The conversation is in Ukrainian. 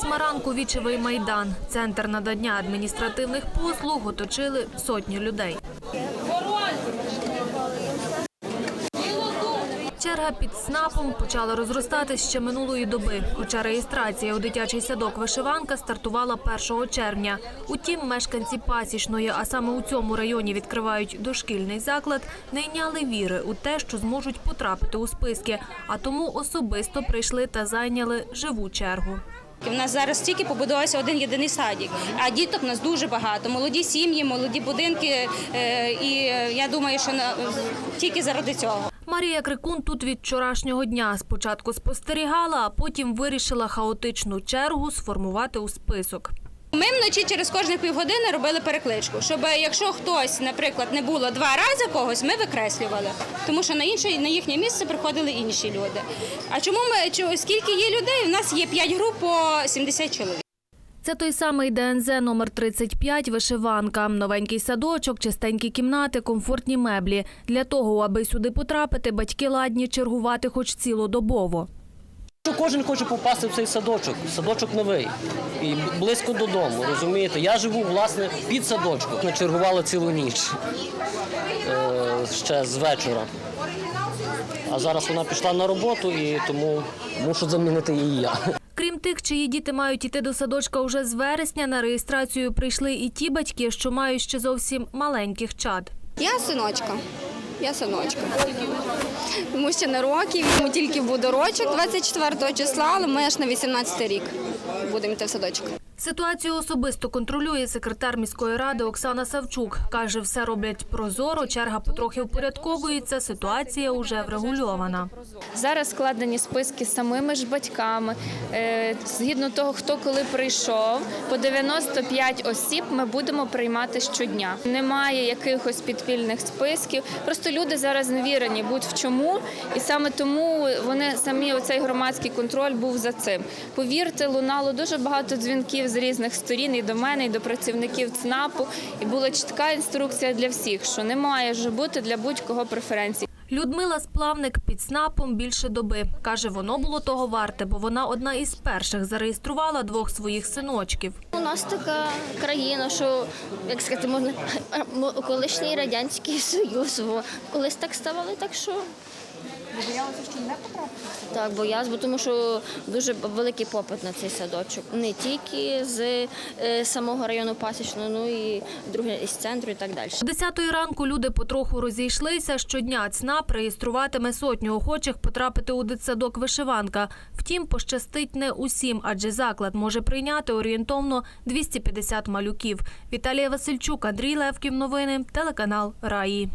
Восьма ранку вічевий майдан. Центр надання адміністративних послуг оточили сотні людей. Черга під СНАПом почала розростатись ще минулої доби, хоча реєстрація у дитячий садок вишиванка стартувала 1 червня. Утім, мешканці пасічної, а саме у цьому районі відкривають дошкільний заклад, не йняли віри у те, що зможуть потрапити у списки, а тому особисто прийшли та зайняли живу чергу. У нас зараз тільки побудувався один єдиний садик, а діток у нас дуже багато. Молоді сім'ї, молоді будинки. е, І я думаю, що тільки заради цього. Марія Крикун тут від вчорашнього дня спочатку спостерігала, а потім вирішила хаотичну чергу сформувати у список. Ми вночі через кожних півгодини робили перекличку, щоб якщо хтось, наприклад, не було два рази когось, ми викреслювали, тому що на інше на їхнє місце приходили інші люди. А чому ми скільки є людей? У нас є 5 груп по 70 чоловік. Це той самий ДНЗ номер 35 вишиванка. Новенький садочок, чистенькі кімнати, комфортні меблі. Для того, аби сюди потрапити, батьки ладні чергувати хоч цілодобово. Що Кожен хоче попасти в цей садочок. Садочок новий і близько додому. Розумієте, я живу власне під садочком. Ми чергували цілу ніч е, ще з вечора. А зараз вона пішла на роботу і тому мушу замінити її я. Крім тих, чиї діти мають іти до садочка уже з вересня, на реєстрацію прийшли і ті батьки, що мають ще зовсім маленьких чад. Я синочка. Я синочка. Тому ще не років, йому тільки буде рочок 24 числа, але ми аж на 18 рік будемо йти в садочок. Ситуацію особисто контролює секретар міської ради Оксана Савчук. Каже, все роблять прозоро, черга потрохи впорядковується, ситуація уже врегульована. Зараз складені списки самими ж батьками. Е, Згідно того, хто коли прийшов, по 95 осіб ми будемо приймати щодня. Немає якихось підпільних списків. Просто люди зараз невірені будь в чому, і саме тому вони самі оцей громадський контроль був за цим. Повірте, лунало дуже багато дзвінків з різних сторін і до мене, і до працівників ЦНАПу. І була чітка інструкція для всіх, що не має ж бути для будь-кого преференцій. Людмила Сплавник під СНАПом більше доби. Каже, воно було того варте, бо вона одна із перших зареєструвала двох своїх синочків. У нас така країна, що як сказати, можна колишній радянський союз. Колись так ставали, так що. Ви боялися, що не потрапити? Так, боялась, бо тому що дуже великий попит на цей садочок. Не тільки з е, самого району Пасічного, ну і друге із центру і так далі. 10 ранку люди потроху розійшлися. Щодня ЦНАП реєструватиме сотню охочих потрапити у дитсадок вишиванка. Втім, пощастить не усім, адже заклад може прийняти орієнтовно 250 малюків. Віталія Васильчук, Андрій Левків. Новини, телеканал Раї.